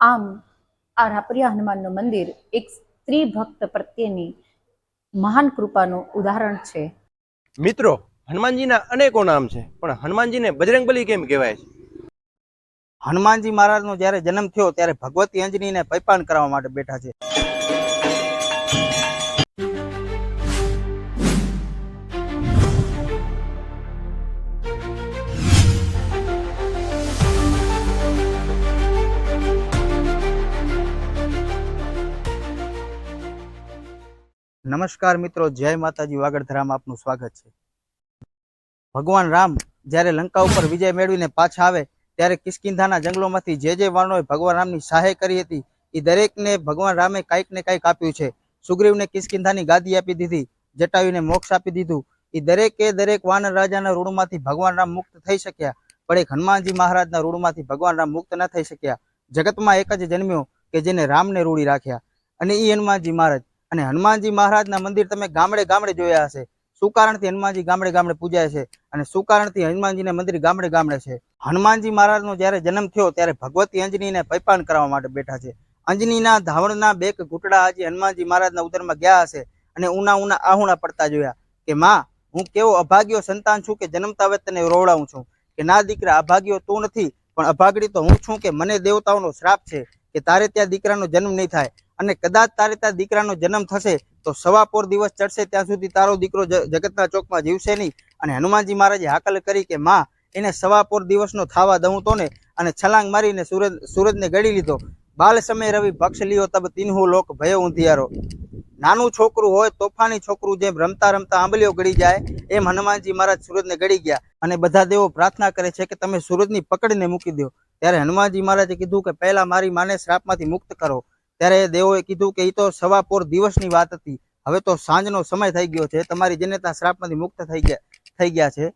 આમ આ રાપરિયા હનુમાનનું મંદિર એક સ્ત્રી ભક્ત પ્રત્યેની મહાન કૃપાનું ઉદાહરણ છે. મિત્રો હનુમાનજીના અનેકો નામ છે પણ હનુમાનજીને બજરંગબલી કેમ કહેવાય છે? હનુમાનજી મહારાજનો જ્યારે જન્મ થયો ત્યારે ભગવતી અંજનીને પૈપાન કરવા માટે બેઠા છે. નમસ્કાર મિત્રો, જય માતાજી. વાગડધરામાં આપનું સ્વાગત છે. ભગવાન રામ જ્યારે લંકા ઉપર વિજય મેળવીને પાછા આવે, ત્યારે કિસ્કિંધાના જંગલોમાંથી જે જે વર્ણોએ ભગવાન રામની સહાય કરી હતી, એ દરેકને ભગવાન રામે કાંઈક ને કાંઈક આપ્યું છે. સુગ્રીવને કિસ્કિંધાની ગાદી આપી દીધી, જટાયુને મોક્ષ આપી દીધું. એ દરેકે દરેક વાનર રાજાના ઋણમાંથી ભગવાન રામ મુક્ત થઈ શક્યા. પણ એક હનુમાનજી મહારાજના ઋણમાંથી ભગવાન રામ મુક્ત ન થઈ શક્યા. જગતમાં એક જ જન્મ્યો કે જેને રામને રૂડી રાખ્યા. અને એ હનુમાનજી મહારાજ અને હનુમાનજી મહારાજના મંદિર તમે ગામડે ગામડે જોયા હશે. શું કારણથી હનુમાનજી ગામડે ગામડે પૂજાય છે? અને શું કારણથી હનુમાનજીને મંદિર ગામડે ગામડે છે? હનુમાનજી મહારાજનો જ્યારે જન્મ થયો ત્યારે ભગવતી અંજનીને પૈપાન કરવા માટે બેઠા છે. અંજનીના ધાવણના બે ઘૂંટડા આજે હનુમાનજી મહારાજના ઉદરમાં ગયા હશે અને ઉના ઉના આહુણા પડતા જોયા કે, માં, હું કેવો અભાગ્યો સંતાન છું કે જન્મતા વેત તને રોવડાવું છું? કે ના દીકરા, અભાગ્યો તું નથી, પણ અભાગડી તો હું છું કે મને દેવતાઓનો શ્રાપ છે. કે તારે ત્યાં દીકરાનો જન્મ નહીં થાય અને કદાચ તારે ત્યાં દીકરાનો જન્મ થશે, તો સવા પોર દિવસ ચડશે ત્યાં સુધી તારો દીકરો જગતના ચોકમાં જીવશે નહીં. અને હનુમાનજી મહારાજે હાકલ કરી કે, માં, એને સવા પોર દિવસનો થાવા દઉં તો ને? અને છલાંગ મારીને સૂરજ, સૂરજને ગળી લીધો. બાલ સમય રવિ ભક્ષ લિયો તબ તિનહુ લોક ભયો ઊંધિયારો. નાનું છોકરું હોય, તોફાની છોકરું જેમ રમતા રમતા આંબલીઓ ગળી જાય, એમ હનુમાનજી મહારાજ સૂરજને ગળી ગયા. અને બધા દેવો પ્રાર્થના કરે છે કે તમે સૂરજની પકડીને મૂકી દો. ત્યારે હનુમાનજી મહારાજે કીધું કે પહેલા મારી માને શ્રાપમાંથી મુક્ત કરો. ત્યારે દેવોએ કીધું કે એ તો સવા પોર દિવસની વાત હતી. હવે તો સાંજનો સમય થઈ ગયો છે. તમારી જનેતા શ્રાપમાંથી મુક્ત થઈ ગયા થઈ ગયા છે.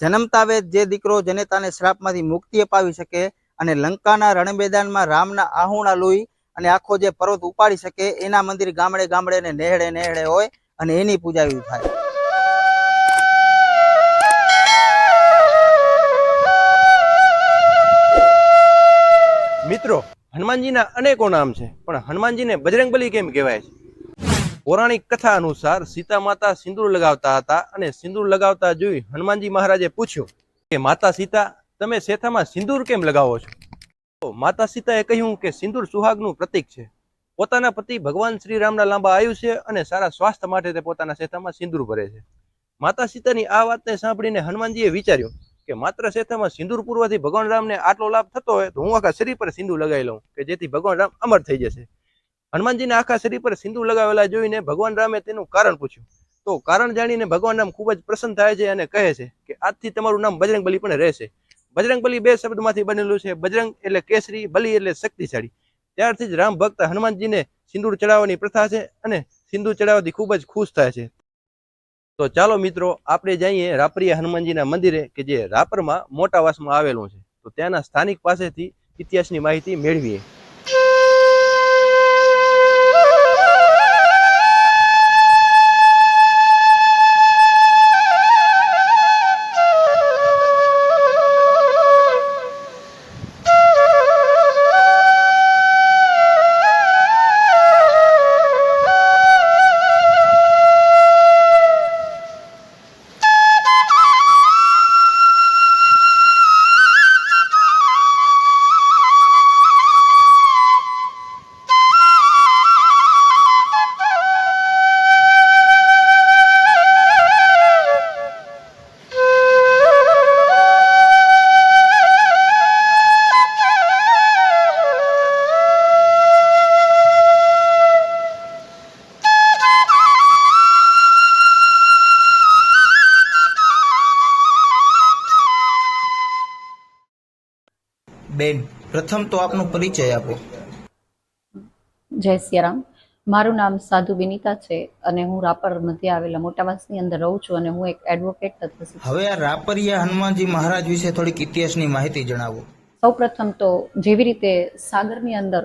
જન્મતા વેદ જે દીકરો જનેતાને શ્રાપમાંથી મુક્તિ અપાવી શકે અને લંકાના રણમેદાનમાં રામના આહુણા લોહી અને આખો જે પર્વત ઉપાડી શકે એના મંદિર ગામડે ગામડે ને નેહડે નેહડે હોય અને એની પૂજા થાય. મિત્રો, હનુમાનજીના અનેકો નામ છે, પણ હનુમાનજીને બજરંગબલી કેમ કહેવાય છે? પૌરાણિક કથા અનુસાર સીતા માતા સિંદૂર લગાવતા હતા અને સિંદૂર લગાવતા જોઈ હનુમાનજી મહારાજે પૂછ્યું કે, માતા સીતા, તમે શેથામાં સિંદૂર કેમ લગાવો છો? માતા સીતાએ કહ્યું કે સિંદૂર સુહાગનું પ્રતીક છે. પોતાના પતિ ભગવાન શ્રી રામના લાંબા આયુષ્ય અને સારા સ્વાસ્થ્ય માટે તે પોતાના શેથામાં સિંદૂર ભરે છે. માતા સીતાની આ વાતને સાંભળીને હનુમાનજીએ વિચાર્યું કે માત્ર શેથામાં સિંદૂર પૂરવાથી ભગવાન રામને આટલો લાભ થતો હોય તો હું આખા શરીર પર સિંદૂર લગાવી લઉં કે જેથી ભગવાન રામ અમર થઈ જશે. હનુમાનજીને આખા શરીર પર સિંદૂર લગાવેલા જોઈને ભગવાન રામે તેનું કારણ પૂછ્યું. તો કારણ જાણીને ભગવાન રામ ખૂબ જ પ્રસન્ન થાય છે અને કહે છે કે આજથી તમારું નામ બજરંગબલી પણ રહેશે. બજરંગબલી બે શબ્દમાંથી બનેલું છે. બજરંગ એટલે કેસરી, બલી એટલે શક્તિશાળી. ત્યારથી જ રામ ભક્ત હનુમાનજીને સિંદૂર ચડાવવાની પ્રથા છે અને સિંદૂર ચડાવવાથી ખૂબ જ ખુશ થાય છે. તો ચાલો મિત્રો, આપણે જઈએ રાપરીયા હનુમાનજીના મંદિરે કે જે રાપરમાં મોટા વાસમાં આવેલું છે. તો ત્યાંના સ્થાનિક પાસેથી ઇતિહાસની માહિતી મેળવીએ. બેન પ્રથમ તો આપનો પરિચય આપો. જય સિયારામ. મારું નામ સાધુ વિનીતા છે અને હું રાપર મધ્ય આવેલા મોટાવાસની અંદર રહું છું અને હું એક એડવોકેટ તથા હવે આ રાપરિયા હનુમાનજી મહારાજ વિશે થોડીક ઇતિહાસની માહિતી જણાવો. સૌપ્રથમ તો જેવી રીતે સાગરની અંદર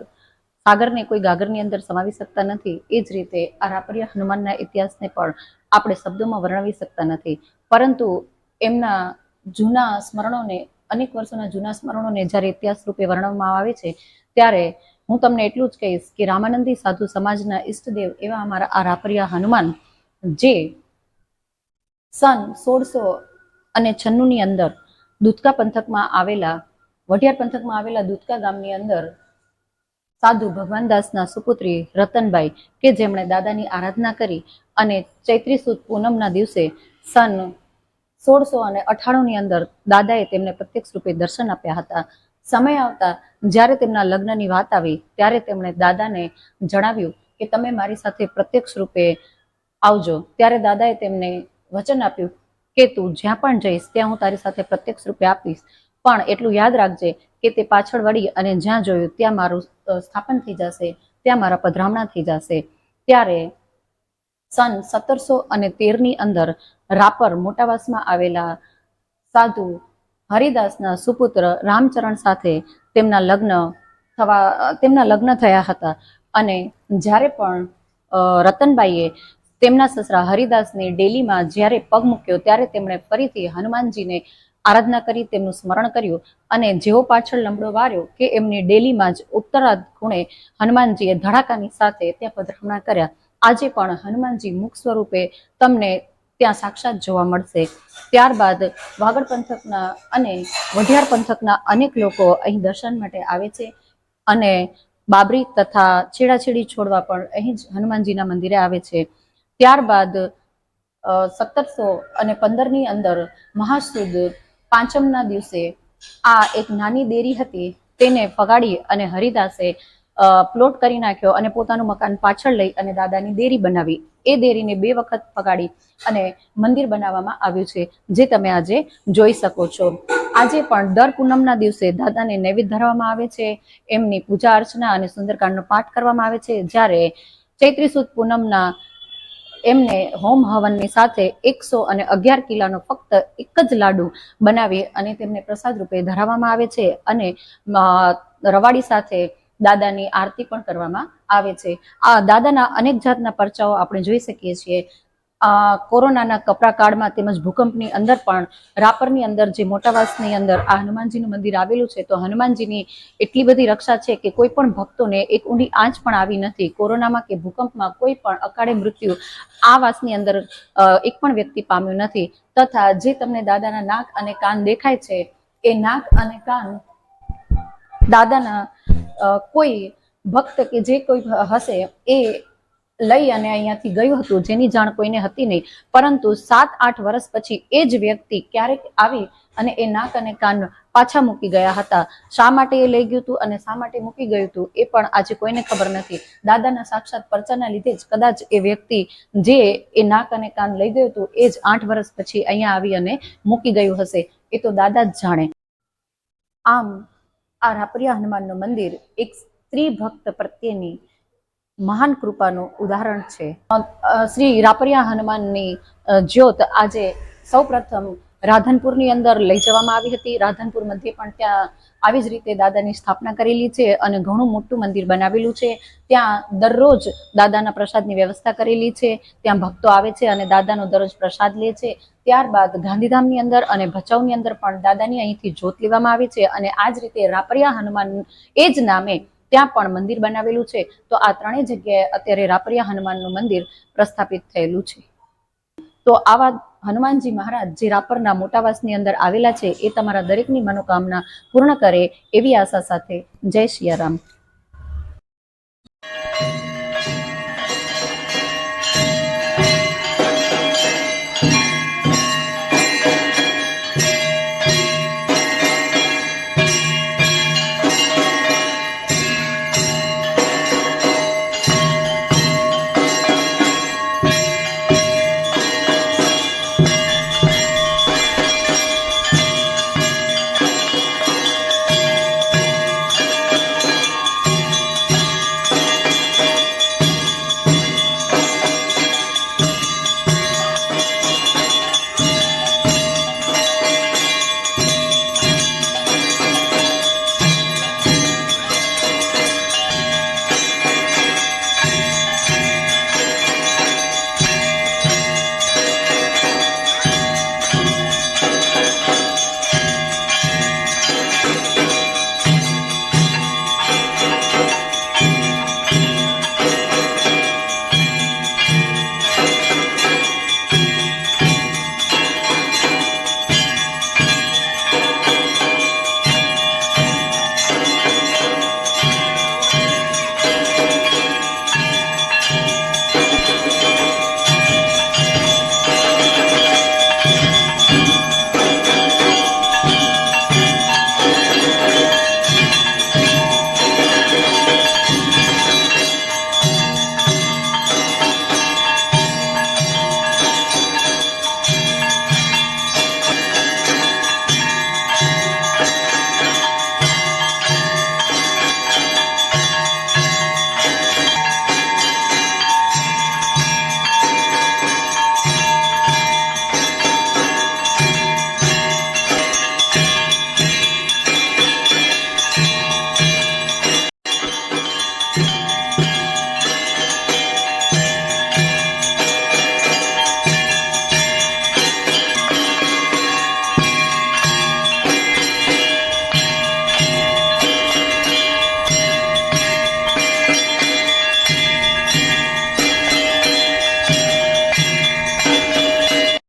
સાગરને કોઈ ગાગરની અંદર સમાવી શકતા નથી એ જ રીતે આ રાપરિયા હનુમાનના ઇતિહાસને પણ આપણે શબ્દોમાં વર્ણવી શકતા નથી. પરંતુ એમના જૂના સ્મરણોને અનેક વર્ષોના જૂના સ્મરણોને જ્યારે ઇતિહાસ રૂપે વર્ણવવામાં આવે છે, ત્યારે હું તમને એટલું જ કહીશ કે રામાનંદી સાધુ સમાજના ઈષ્ટદેવ એવા અમારા આ રાપરિયા હનુમાન, જે સન સોળસો અને છન્નુની અંદર દૂધકા પંથકમાં આવેલા, વઢિયાર પંથકમાં આવેલા દૂધકા ગામની અંદર સાધુ ભગવાનદાસના સુપુત્રી રતનબાઈ કે જેમણે દાદાની આરાધના કરી અને ચૈત્રી સુદ પૂનમના દિવસે સન સોળસો અને અઠાણુંની અંદર દાદાએ તેમને પ્રત્યક્ષ રૂપે દર્શન આપ્યા હતા. સમય આવતા જ્યારે તેમના લગ્નની વાત આવી, ત્યારે તેમણે દાદાને જણાવ્યું કે તમે મારી સાથે પ્રત્યક્ષ રૂપે આવજો. ત્યારે દાદાએ તેમને વચન આપ્યું કે તું જ્યાં પણ જઈશ, ત્યાં હું તારી સાથે પ્રત્યક્ષ રૂપે આપીશ. પણ એટલું યાદ રાખજે કે તે પાછળ વળી અને જ્યાં જોયું, ત્યાં મારું સ્થાપન થઈ જશે, ત્યાં મારા પધરામણા થઈ જશે. ત્યારે સન સત્તરસો અને તેરની અંદર રાપર મોટાવાસમાં આવેલા સાધુ હરિદાસના સુપુત્ર રામચરણ સાથે તેમના લગ્ન થવા, તેમના લગ્ન થયા હતા. અને જ્યારે પણ રતનબાઈએ તેમના સસરા હરિદાસની ડેલીમાં જ્યારે પગ મૂક્યો ત્યારે તેમણે ફરીથી હનુમાનજીને આરાધના કરી તેમનું સ્મરણ કર્યું અને જેવો પાછળ લંબડો વાર્યો કે એમની ડેલીમાં જ ઉત્તરાધ ખૂણે હનુમાનજીએ ધડાકાની સાથે ત્યાં પધરામણા કર્યા. આજે પણ હનુમાનજી મુખ સ્વરૂપે તમને ત્યાં સાક્ષાત જોવા મળશે. ત્યારબાદ વાગડ પંથકના અને વઢિયાર પંથકના અનેક લોકો અહીં દર્શન માટે આવે છે અને બાબરી તથા છેડાછેડી છોડવા પણ અહીં જ હનુમાનજીના મંદિરે આવે છે. ત્યારબાદ સત્તરસો અને પંદરની અંદર મહાસુદ પાંચમના દિવસે આ એક નાની દેરી હતી તેને ફગાડી અને હરિદાસે પ્લોટ કરી નાખ્યો અને પોતાનું મકાન પાછળ લઈ અને દાદાની દેરી બનાવી. એ દેરીને બે વખત પગાડી અને મંદિર બનાવવામાં આવ્યું છે, જે તમે આજે જોઈ શકો છો. આજે પણ દર પૂનમના દિવસે દાદાને નૈવેદ્ય ધરવામાં આવે છે, એમની પૂજા અર્ચના અને સુંદરકાંડનો પાઠ કરવામાં આવે છે, જ્યારે ચૈત્રી સુદ પૂનમના એમને હોમ હવનની સાથે એકસો અને અગિયાર કિલ્લાનો ફક્ત એક જ લાડુ બનાવી અને તેમને પ્રસાદ રૂપે ધરાવવામાં આવે છે અને રવાડી સાથે દાદાની આરતી પણ કરવામાં આવે છે. આ દાદાના અનેક જાતના પરચાઓ આપણે જોઈ શકીએ છીએ. આ કોરોનાના કપરા કાળમાં તેમજ ભૂકંપની અંદર પણ, રાપરની અંદર જે મોટાવાસની અંદર આ હનુમાનજીનું મંદિર આવેલું છે, તો હનુમાનજીની એટલી બધી રક્ષા છે કે કોઈ પણ ભક્તોને એક ઊંડી આંચ પણ આવી નથી. કોરોનામાં કે ભૂકંપમાં કોઈ પણ અકાળે મૃત્યુ આ વાસની અંદર એક પણ વ્યક્તિ પામ્યું નથી. તથા જે તમને દાદાના નાક અને કાન દેખાય છે, એ નાક અને કાન દાદાના કોઈ ભક્ત કે જે કોઈ હશે એ લઈ અને અહીંયાથી ગયું હતું, જેની જાણ કોઈને હતી નહીં. પરંતુ સાત, આઠ વર્ષ પછી એ જ વ્યક્તિ ક્યારેક આવી અને એ નાક અને કાન પાછા મૂકી ગયા હતા. શા માટે એ લઈ ગયું હતું અને શા માટે મૂકી ગયું હતું એ પણ આજે કોઈને ખબર નથી. દાદાના સાક્ષાત પરચાના લીધે જ કદાચ એ વ્યક્તિ જે એ નાક અને કાન લઈ ગયું હતું એ જ આઠ વર્ષ પછી અહીંયા આવી અને મૂકી ગયું હશે. એ તો દાદા જ જાણે. આમ આ રાપરિયા હનુમાનનું મંદિર એક સ્ત્રી ભક્ત પ્રત્યેની મહાન કૃપાનું ઉદાહરણ છે. શ્રી રાપરિયા હનુમાનની જ્યોત આજે સૌપ્રથમ રાધનપુરની અંદર લઈ જવામાં આવી હતી. રાધનપુર મધ્યે પણ ત્યાં આવી જ રીતે દાદાની સ્થાપના કરેલી છે અને ઘણું મોટું મંદિર બનાવેલું છે. ત્યાં દરરોજ દાદાના પ્રસાદની વ્યવસ્થા કરેલી છે. ત્યાં ભક્તો આવે છે અને દાદાનો દરરોજ પ્રસાદ લે છે. ત્યારબાદ ગાંધીધામની અંદર અને ભચાઉની અંદર પણ દાદાની અહીંથી જોત લેવામાં આવી છે અને આ જ રીતે રાપરિયા હનુમાન એ જ નામે ત્યાં પણ મંદિર બનાવેલું છે. તો આ ત્રણેય જગ્યાએ અત્યારે રાપરિયા હનુમાનનું મંદિર પ્રસ્થાપિત થયેલું છે. તો આવા હનુમાનજી મહારાજ જે રાપરના મોટાવાસની અંદર આવેલા છે, એ તમારા દરેકની મનોકામના પૂર્ણ કરે એવી આશા સાથે જય સિયારામ